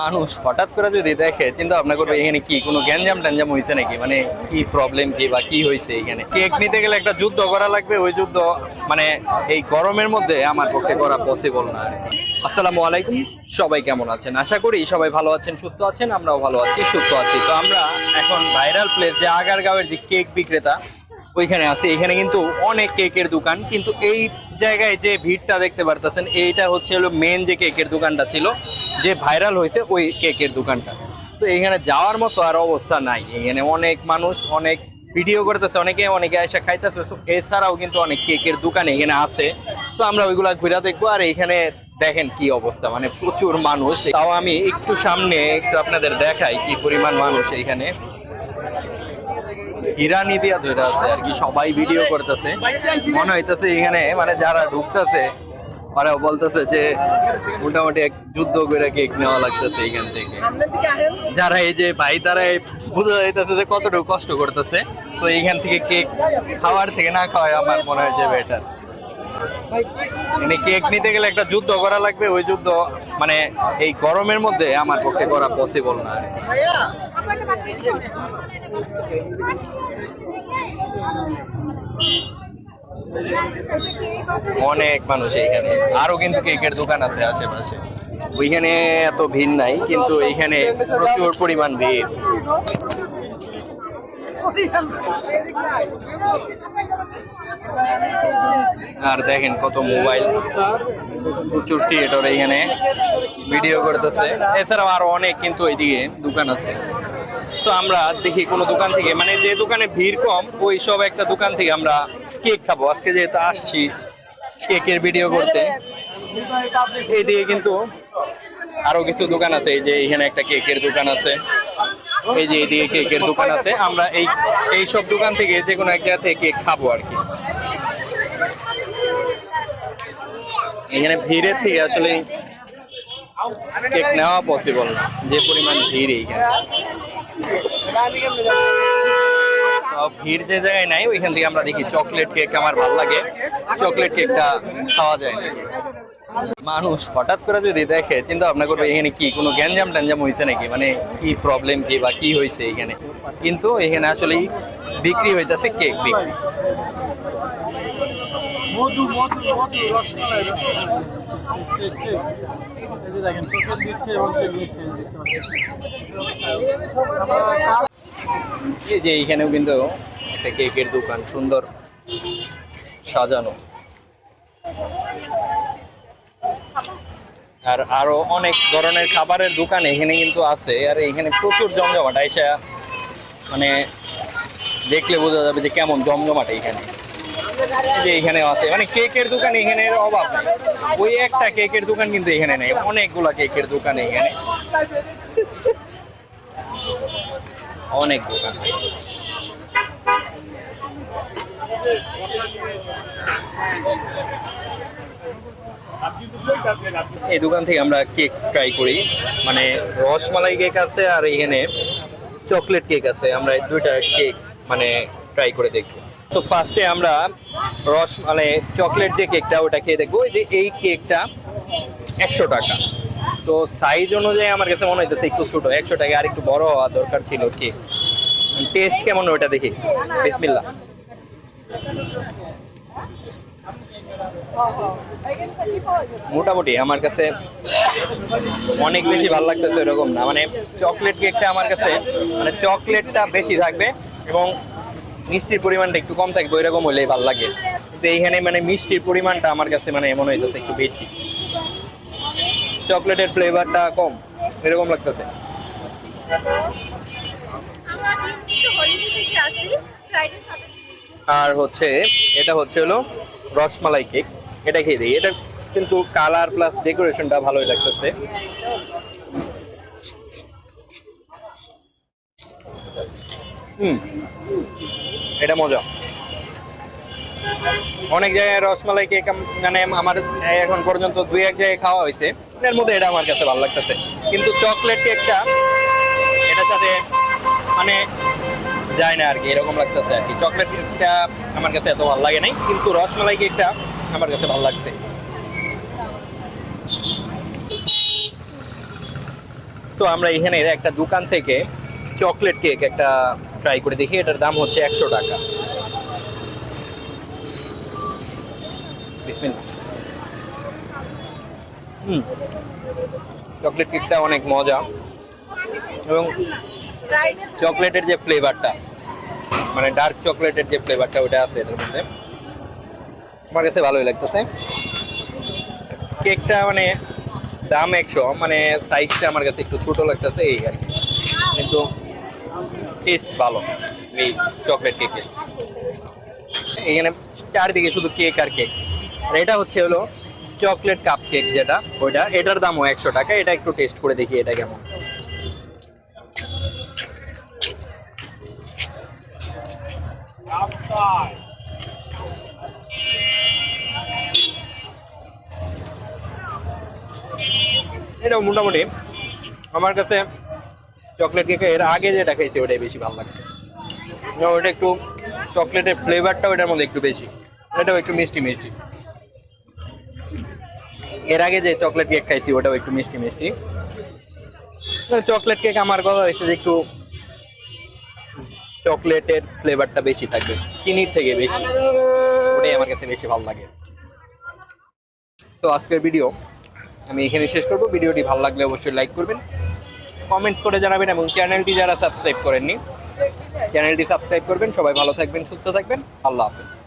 মানুষ হঠাৎ করে যদি দেখে, চিন্তা ভাবনা করবে, এখানে কি, কোনো গ্যাঞ্জাম ট্যাঞ্জাম হয়েছে নাকি? মানে কি প্রবলেম কি বা কি হয়েছে এখানে? কেক নিতে গেলে একটা যুদ্ধ করা লাগবে? ওই যুদ্ধ মানে এই গরমের মধ্যে আমার পক্ষে করা পসিবল না আসসালামু আলাইকুম, সবাই কেমন আছেন? আশা করি সবাই ভালো আছেন, সুস্থ আছেন, আমরাও ভালো আছি, সুস্থ আছি। তো আমরা এখন ভাইরাল প্লেস যে আগারগাঁওয়ের যে কেক বিক্রেতা, ওইখানে আছে। এখানে কিন্তু অনেক কেকের দোকান, কিন্তু এই জায়গায় যে ভিড়টা দেখতে পারতেছেন, এইটা হচ্ছে হলো মেন যে কেকের দোকানটা ছিল। যে ভাইরাল হয়েছে ওই কেকের দোকানটা। তো এখানে যাওয়ার মতো আর অবস্থা নাই। এখানে অনেক মানুষ, অনেক ভিডিও করতেছে, অনেকে অনেকে এসে খাইতেছে। এছাড়াও কিন্তু অনেক কেকের দোকান এখানে আছে। তো আমরা ওইগুলা ঘুরে দেখব। আর এখানে দেখেন কি অবস্থা। মানে প্রচুর মানুষ। তাও আমি একটু সামনে একটু আপনাদের দেখাই কি পরিমাণ মানুষ এখানে। হিরানি দিয়া ধরে আছে আর কি। সবাই ভিডিও করতেছে। মনে হইতেছে এখানে মানে যারা ঢুকতেছে ওরা বলতেছে যে মোটামুটি এক যুদ্ধ করে কেক নেওয়া লাগতেছে এখান থেকে। যারা এই যে ভাই তারা বোঝা যাইতেছে যে কতটুকু কষ্ট করতেছে। তো এইখান থেকে কেক খাওয়ার থেকে না খাওয়াই আমার মনে হয় যে বেটার মানে কেক নিতে গেলে একটা যুদ্ধ করা লাগবে ওই যুদ্ধ মানে এই গরমের মধ্যে আমার পক্ষে করা পসিবল না। আর কি অনেক মানুষ এইখানে। আরও কিন্তু কেকের দোকান আছে আশেপাশে। ওইখানে এত ভিড় নাই, কিন্তু এইখানে প্রচুর পরিমাণ ভিড়। আর দেখেন কত মোবাইল। প্রচুর থিয়েটার এইখানে ভিডিও করতেছে। এছাড়াও আরও অনেক কিন্তু এইদিকে দোকান আছে। তো আমরা দেখি কোনো দোকান থেকে মানে যে দোকানে ভিড় কম, ওই সব একটা দোকান থেকে আমরা কেক খাব। আজকে যেহেতু আসছি কেকের ভিডিও করতে এইদিকে কিন্তু আরও কিছু দোকান আছে। এই যে এখানে একটা কেকের দোকান আছে। এই যে এইদিকে কেকের দোকান আছে। আমরা এই এই সব দোকান থেকে যে কোনো এক জায়গা থেকে কেক খাব আর কি। এখানে ভিড়ের থেকে আসলে কেক নেওয়া পসিবল না। যে পরিমাণ ভিড় এইখানে। ভিড় যে জায়গায় নাই, ওইখান থেকে আমরা দেখি চকলেট কেক আমার ভালো লাগে। চকলেট কেকটা খাওয়া যায় না মানুষ হঠাৎ করে যদি দেখে, চিন্তা ভাবনা করবে, এখানে কি, কোনো গ্যাঞ্জাম ট্যাঞ্জাম হয়েছে নাকি? মানে কি প্রবলেম কি বা কি হয়েছে এখানে? কিন্তু এখানে আসলে বিক্রি হইতেছে কেক বিক্রি। দিচ্ছে এবং এই যে এইখানেও কিন্তু একটা কেকের দোকান, সুন্দর সাজানো। আর আরও অনেক ধরনের খাবারের দোকান এখানে কিন্তু আছে। আর এখানে প্রচুর জমজমাট, আইসা মানে দেখলে বোঝা যাবে যে কেমন জমজমাট এখানে যে এখানে আছে। মানে কেকের দোকান এখানে অভাব ওই একটা কেকের দোকান কিন্তু এখানে নেই। অনেকগুলা কেকের দোকান এখানে। অনেক দোকান। এই দোকান থেকে আমরা কেক ট্রাই করি। মানে রসমালাই কেক আছে আর এখানে চকলেট কেক আছে। আমরা দুইটা কেক মানে ট্রাই করে দেখব। তো ফার্স্টে আমরা রস মানে চকলেট যে কেকটা, ওটা খেয়ে দেখব। যে এই কেকটা একশো টাকা। তো সাইজ অনুযায়ী আমার কাছে মনে হইতেছে একটু ছোট, একশো টাকা আর একটু বড় হওয়া দরকার ছিল কেক টেস্ট কেমন ওটা দেখি। বিসমিল্লা মোটামুটি আমার কাছে অনেক বেশি ভালো লাগতেছে এরকম না। মানে চকলেট কেকটা আমার কাছে মানে চকলেটটা বেশি থাকবে এবং মিষ্টির পরিমাণটা একটু কম থাকবে এরকম হলেই ভালো লাগে। কিন্তু এইখানে মানে মিষ্টির পরিমাণটা আমার কাছে মানে মনে হইতেছে একটু বেশি। চকলেটের ফ্লেভারটা কম এরকম লাগতেছে। আর হচ্ছে এটা হচ্ছে হলো রসমালাই কেক এটা খেয়ে দিই এটা কিন্তু কালার প্লাস ডেকোরেশনটা ভালোই লাগতেছে। হুম এটা মজা। অনেক জায়গায় রসমালাই কেক মানে আমার এখন পর্যন্ত দুই এক জায়গায় খাওয়া হয়েছে। এর মধ্যে এটা আমার কাছে ভালো লাগতেছে। কিন্তু চকলেট কেকটা এটার সাথে মানে যায় না আর কি এরকম লাগতেছে আর কি চকলেট কেকটা আমার কাছে এত ভালো লাগে নাই, কিন্তু রসমালাই কেকটা আমার কাছে ভালো লাগছে। তো আমরা এখানে একটা দোকান থেকে চকলেট কেক একটা ট্রাই করে দেখি, এটার দাম হচ্ছে একশো টাকা। বিসমিল্লাহ। হুম। চকলেট কেকটা অনেক মজা। এবং চকলেটের যে ফ্লেভারটা মানে ডার্ক চকলেটের যে ফ্লেভারটা ওটা আছে এটার মধ্যে। আমার কাছে ভালোই লাগতেছে। কেকটা মানে দাম একশো মানে সাইজটা আমার কাছে একটু ছোট লাগতেছে এই আর কিন্তু টেস্ট ভালো এই চকলেট কেকের। এখানে চারদিকে শুধু কেক আর কেক। আর এটা হচ্ছে হলো চকলেট কাপ কেক যেটা ওইটা এটার দামও একশো টাকা। এটা একটু টেস্ট করে দেখি এটা কেমন। এটা মোটামুটি আমার কাছে চকলেট কেক এর আগে যেটা খাইছি ওটাই বেশি ভালো লাগে। না, ওটা একটু চকলেটের ফ্লেভারটা ওটার মধ্যে একটু বেশি। এটাও একটু মিষ্টি মিষ্টি। এর আগে যে চকলেট কেক খাইছি, ওটাও একটু মিষ্টি মিষ্টি। চকলেট কেক আমার কথা হয়েছে যে একটু চকলেটের ফ্লেভারটা বেশি থাকবে, চিনির থেকে বেশি। ওটাই আমার কাছে বেশি ভালো লাগে। তো আজকের ভিডিও আমি এখানে শেষ করব। ভিডিওটি ভালো লাগলে অবশ্যই লাইক করবেন কমেন্টস করে জানাবেন এবং চ্যানেলটি যারা সাবস্ক্রাইব করেননি চ্যানেলটি সাবস্ক্রাইব করবেন। সবাই ভালো থাকবেন, সুস্থ থাকবেন। আল্লাহ হাফেজ।